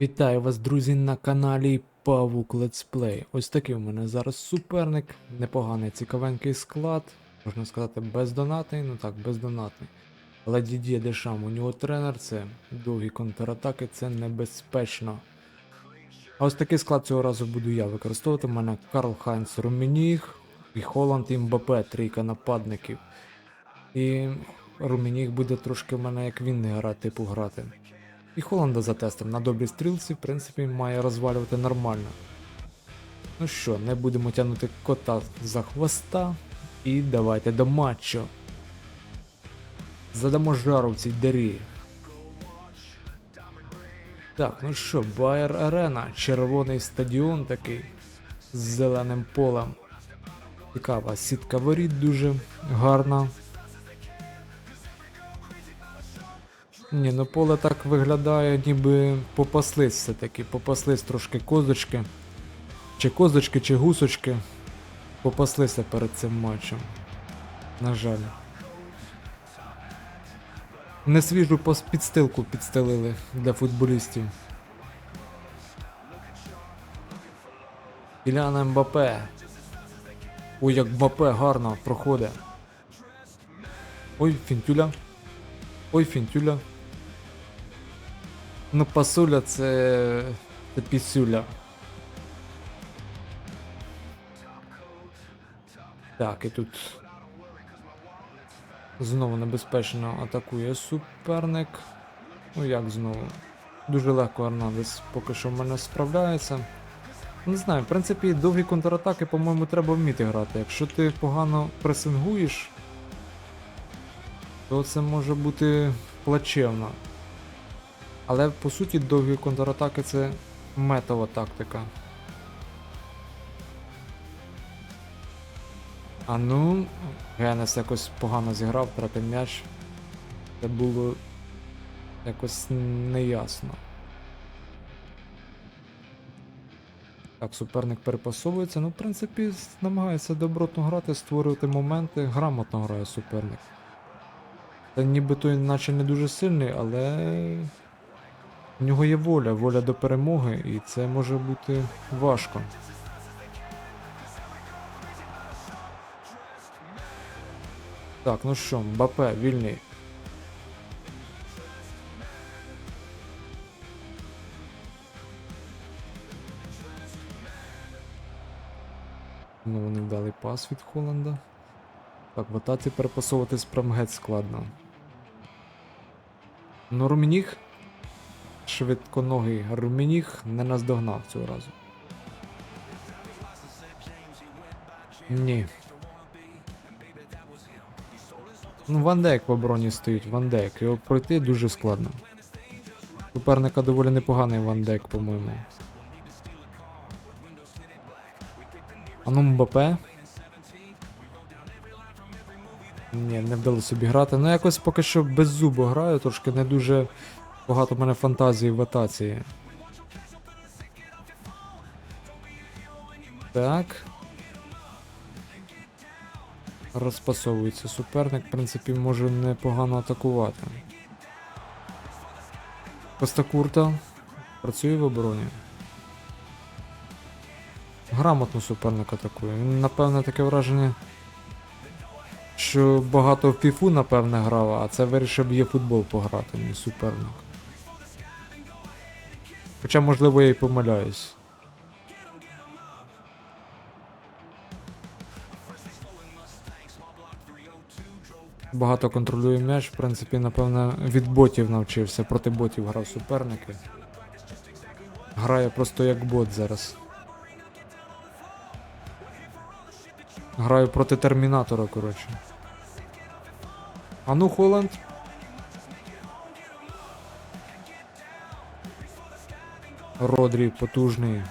Вітаю вас, друзі, на каналі Павук Летсплей. Ось такий у мене зараз суперник, непоганий цікавенький склад, можна сказати, бездонатний, ну так, бездонатний. Але Дідє Дешам, у нього тренер, це довгі контратаки, це небезпечно. А ось такий склад цього разу буду я використовувати. У мене Карл Хайнц Румініг і Холланд і трійка нападників. І Румініг буде трошки в мене як він не гра, типу грати. І Холланда за тестом на добрій стрілці, в принципі, має розвалювати нормально. Ну що, не будемо тягнути кота за хвоста. І давайте до матчу. Задамо жару в цій дирі. Так, ну що, Байер Арена, червоний стадіон такий з зеленим полем. Цікава сітка воріт дуже гарна. Ні, ну поле так виглядає, ніби попаслись все-таки, попаслись трошки козочки. Чи козочки, чи гусочки. Попаслися перед цим матчем. На жаль. Не свіжу підстилку підстелили для футболістів. Іляна Мбапе. Ой, як Мбапе гарно проходить. Ой, фінтюля. Ой, фінтюля. Ну, пасуля це. це пісюля. Так, і тут. Знову небезпечно атакує суперник. Ну як знову? Дуже легко Арнандес поки що в мене справляється. Не знаю, в принципі, довгі контратаки, по-моєму, треба вміти грати. Якщо ти погано пресингуєш, то це може бути плачевно. Але по суті довгі контратаки це метова тактика. А ну, Генес якось погано зіграв, втратив м'яч. Це було якось неясно. Так, суперник перепасовується. Ну, в принципі, намагається добротно грати, створювати моменти. Грамотно грає суперник. Та ніби той наче не дуже сильний, але в нього є воля, воля до перемоги, і це може бути важко. Так, ну що, Мбапе, вільний. Ну, вони вдали пас від Холланда. Так, в атаці перепасовуватись прям геть складно. Ну, Румініг швидконогий Румініг не наздогнав цього разу. Ні. Ну, Вандейк в обороні стоїть, Ван Дейк. Його пройти дуже складно. Суперника доволі непоганий Ван Дейк, по-моєму. А ну Мбапе. Ні, не вдалося обіграти. Ну якось поки що без зубу граю, трошки не дуже багато в мене фантазії в атаці. Так. Розпасовується суперник, в принципі, може непогано атакувати. Костакурта працює в обороні. Грамотно суперник атакує. Він, напевне, таке враження, що багато в фіфу, напевне, грав, а це вирішив є футбол пограти, мій суперник. Хоча, можливо, я й помиляюсь. Багато контролює м'яч, в принципі, напевно, від ботів навчився. Проти ботів грав суперники. Грає просто як бот зараз. Граю проти термінатора, коротше. А ну, Холланд. Родрі потужний.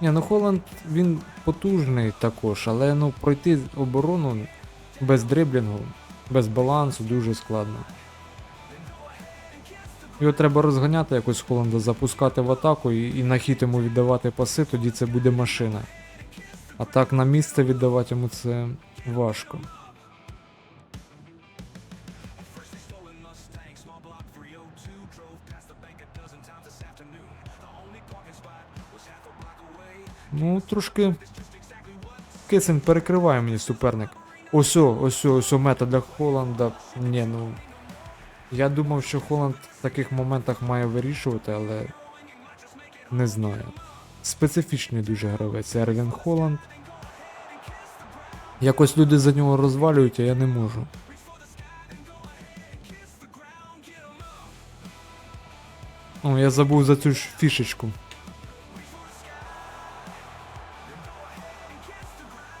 Ні, ну Холланд він потужний також, але ну пройти оборону без дриблінгу, без балансу дуже складно. Його треба розганяти якось Холланда, запускати в атаку і, і на хід йому віддавати паси, тоді це буде машина. А так на місце віддавати йому це важко. Ну, трошки. Кисень перекриває мені суперник. Ось, о, ось, о, ось о, мета для Холланда. Ні, ну. Я думав, що Холланд в таких моментах має вирішувати, але. Не знаю. Специфічний дуже гравець Ерлін Холланд. Якось люди за нього розвалюють, а я не можу. О, я забув за цю ж фішечку.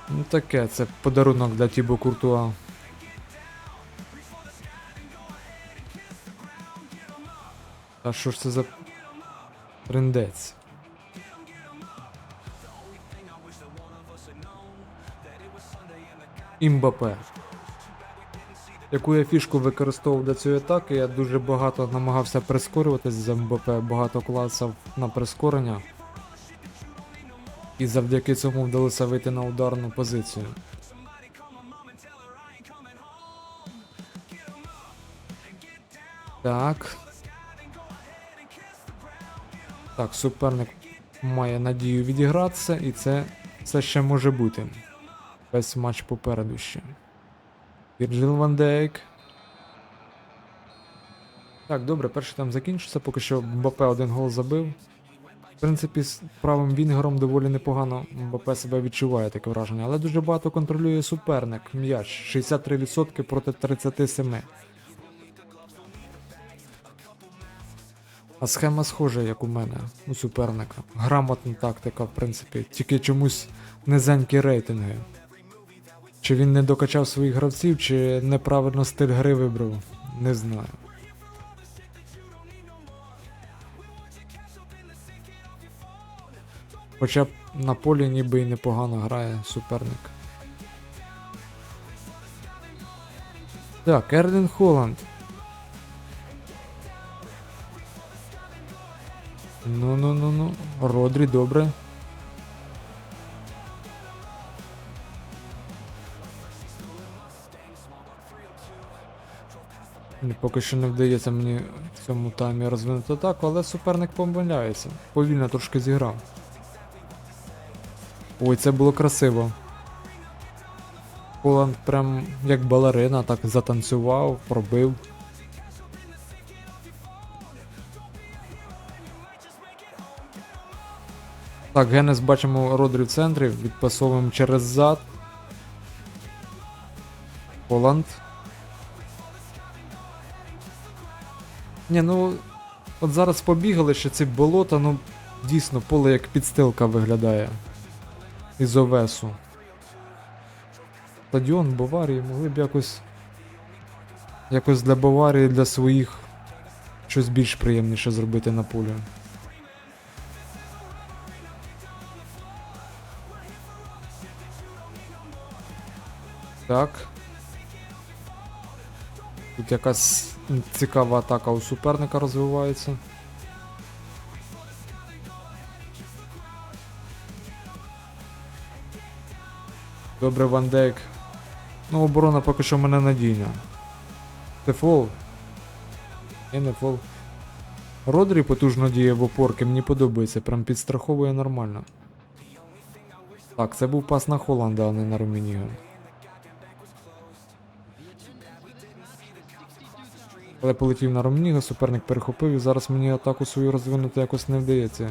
Ну таке, це подарунок для Тібо Куртуа. А що ж це за трендець? Імбапе. Яку я фішку використовував для цієї атаки, я дуже багато намагався прискорюватись за МБП, багато клацав на прискорення. І завдяки цьому вдалося вийти на ударну позицію. Так. Так, суперник має надію відігратися, і це все ще може бути. Весь матч попереду ще. Вірджил Ван Дейк. Так, добре, перший там закінчився, поки що МБП один гол забив. В принципі, з правим Вінгером доволі непогано МБП себе відчуває таке враження, але дуже багато контролює суперник. М'яч 63% проти 37%. А схема схожа, як у мене, у суперника. Грамотна тактика, в принципі, тільки чомусь низенькі рейтинги. Чи він не докачав своїх гравців, чи неправильно стиль гри вибрав, не знаю. Хоча на полі ніби і непогано грає суперник. Так, Ерлін Холланд. Ну ну ну ну. Родрі, добре. Поки що не вдається мені в цьому таймі розвинути атаку, але суперник помиляється. Повільно трошки зіграв. Ой, це було красиво. Холланд прям як балерина, так затанцював, пробив. Так, Генес бачимо Родрі в центрі, відпасовуємо через зад. Холланд. Ні, ну. От зараз побігали, що ці болота, ну дійсно поле як підстилка виглядає. Із Овесу. Стадіон Баварії могли б якось. Якось для Баварії, для своїх щось більш приємніше зробити на полі. Так. Тут якась цікава атака у суперника розвивається. Добре, Ван Дейк. Ну, оборона поки що в мене надійна. Це фол. Не фол. Родрі потужно діє в опорки, мені подобається, прям підстраховує нормально. Так, це був пас на Холланда, а не на Румініга. Але полетів на Ромніга, суперник перехопив і зараз мені атаку свою розвинути якось не вдається.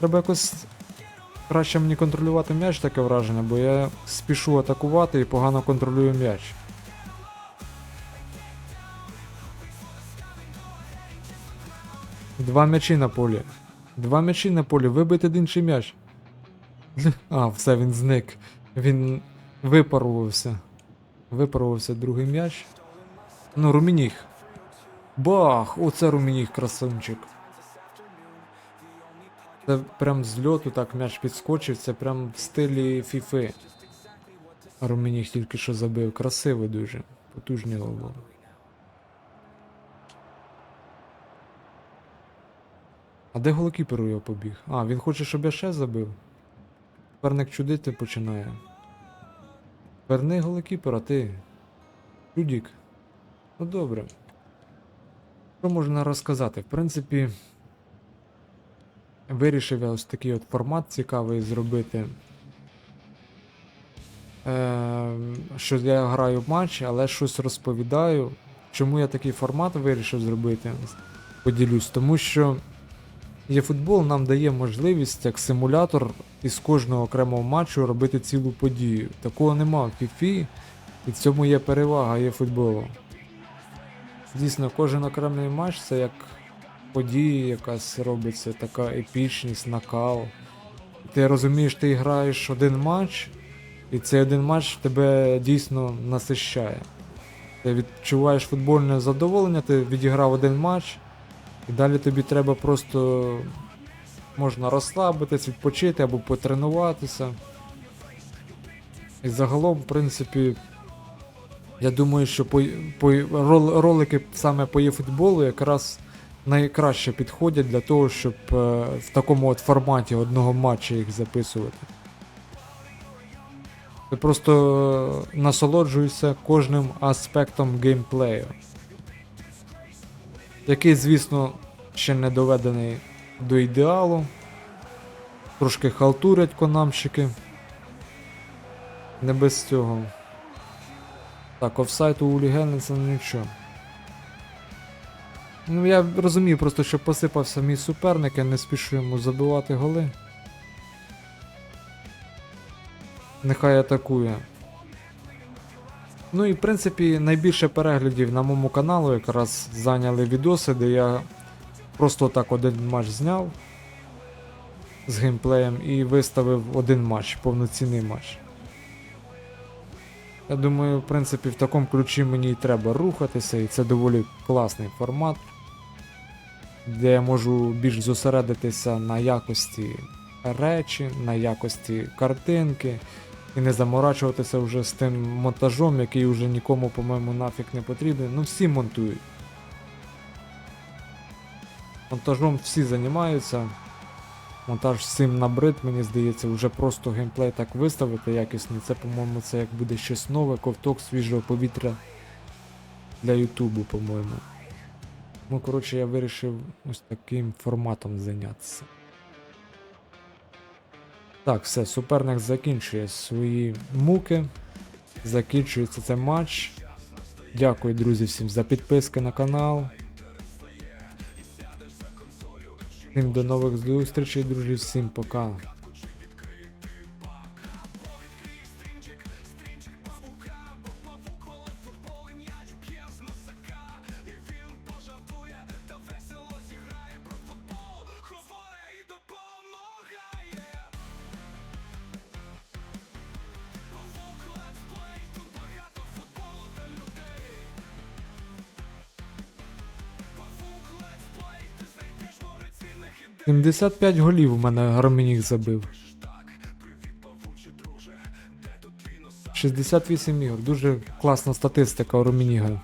Треба якось краще мені контролювати м'яч, таке враження, бо я спішу атакувати і погано контролюю м'яч. Два м'ячі на полі. Два м'ячі на полі, вибити інший м'яч. А, все, він зник. Він випарувався. Випарувався другий м'яч. Ну, Румініг. Бах! Оце Румініг, красунчик. Це прям з льоту так м'яч підскочив, це прям в стилі фіфи. Румініг тільки що забив. Красивий дуже. Потужний гол. А де голкіпер у його побіг? А, він хоче, щоб я ще забив. Суперник чудити починає. Верни голокіпера, ти. Чудік. Ну добре. Що можна розказати? В принципі, вирішив я ось такий от формат цікавий зробити. Е, що я граю в матч, але щось розповідаю. Чому я такий формат вирішив зробити? Поділюсь, тому що eFootball нам дає можливість як симулятор із кожного окремого матчу робити цілу подію. Такого нема в FIFA, і в цьому є перевага eFootball. Дійсно, кожен окремий матч це як подія якась робиться, така епічність, накал. Ти розумієш, ти граєш один матч, і цей один матч тебе дійсно насищає. Ти відчуваєш футбольне задоволення, ти відіграв один матч, і далі тобі треба просто можна розслабитись, відпочити або потренуватися. І загалом, в принципі, я думаю, що по, по, ролики саме по є-футболу якраз найкраще підходять для того, щоб е, в такому от форматі одного матча їх записувати. Ти просто е, насолоджуєшся кожним аспектом геймплею. Який, звісно, ще не доведений до ідеалу. Трошки халтурять конамщики. Не без цього. Так, офсайт у Улігени це нічого. Ну я розумію просто, що посипався мій суперник, я не спішу йому забивати голи. Нехай атакує. Ну і в принципі найбільше переглядів на моєму каналу якраз зайняли відоси, де я просто так один матч зняв з геймплеєм і виставив один матч, повноцінний матч. Я думаю, в принципі, в такому ключі мені і треба рухатися, і це доволі класний формат, де я можу більш зосередитися на якості речі, на якості картинки, і не заморачуватися вже з тим монтажом, який вже нікому, по-моєму, нафіг не потрібен. Ну, всі монтують. Монтажом всі займаються. Монтаж всім набрид, мені здається, вже просто геймплей так виставити якісний. Це, по-моєму, це як буде щось нове, ковток свіжого повітря для Ютубу, по-моєму. Ну, коротше, я вирішив ось таким форматом зайнятися. Так, все, суперник закінчує свої муки. Закінчується цей матч. Дякую, друзі, всім за підписки на канал. До нових зустрічей, друзі, всім пока. — 75 голів у мене Гармінік забив. 68 ігор. Дуже класна статистика у Ромініга.